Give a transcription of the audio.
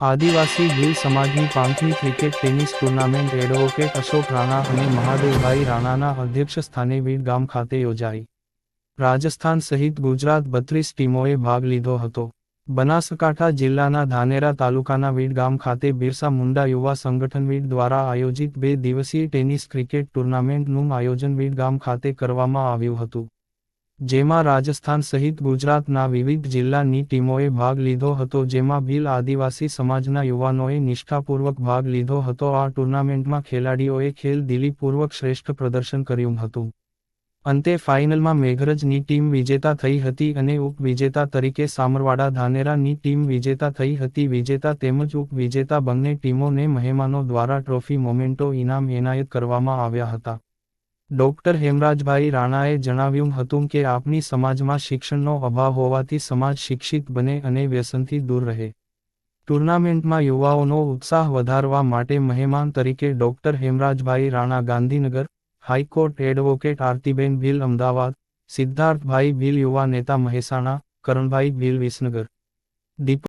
આદિવાસી ભીલ સમાજની પાંચમી cricket tennis tournament advocate Ashok Rana અને મહાદેવભાઈ રાણાના અધ્યક્ષ સ્થાને વીડ ગામ ખાતે યોજાઈ. રાજસ્થાન સહિત ગુજરાત બત્રીસ ટીમોએ ભાગ લીધો હતો. બનાસકાંઠા જિલ્લાના ધાનેરા તાલુકાના વીડ ગામ ખાતે બિરસા મુંડા યુવા સંગઠન વીડ દ્વારા આયોજિત બે દિવસીય ટેનિસ ક્રિકેટ ટુર્નામેન્ટનું આયોજન વીડ ગામ ખાતે કરવામાં આવ્યું હતું. જેમાં રાજસ્થાન સહિત ગુજરાતના વિવિધ જિલ્લાની ટીમોએ ભાગ લીધો હતો, જેમાં ભીલ આદિવાસી સમાજના યુવાનોએ નિષ્ઠાપૂર્વક ભાગ લીધો હતો. આ ટુર્નામેન્ટમાં ખેલાડીઓએ ખેલ દિલીપૂર્વક શ્રેષ્ઠ પ્રદર્શન કર્યું હતું. અંતે ફાઇનલમાં મેઘરજની ટીમ વિજેતા થઈ હતી અને ઉપવિજેતા તરીકે સામરવાડા ધાનેરાની ટીમ વિજેતા થઈ હતી. વિજેતા તેમજ ઉપવિજેતા બંને ટીમોને મહેમાનો દ્વારા ટ્રોફી મોમેન્ટો ઇનામ એનાયત કરવામાં આવ્યા હતા. ડોક્ટર હેમરાજભાઈ રાણાએ જણાવ્યું હતું કે આપની સમાજમાં શિક્ષણનો અભાવ હોવાથી સમાજ શિક્ષિત બને અને વ્યસનથી દૂર રહે. ટુર્નામેન્ટમાં યુવાઓનો ઉત્સાહ વધારવા માટે મહેમાન તરીકે doctor Hemrajbhai Rana Gandhinagar, high court advocate Aartiben Bhil Ahmedabad, Siddharthbhai Bhil યુવા નેતા મહેસાણા, કરણભાઈ ભીલ વિસનગર. દીપ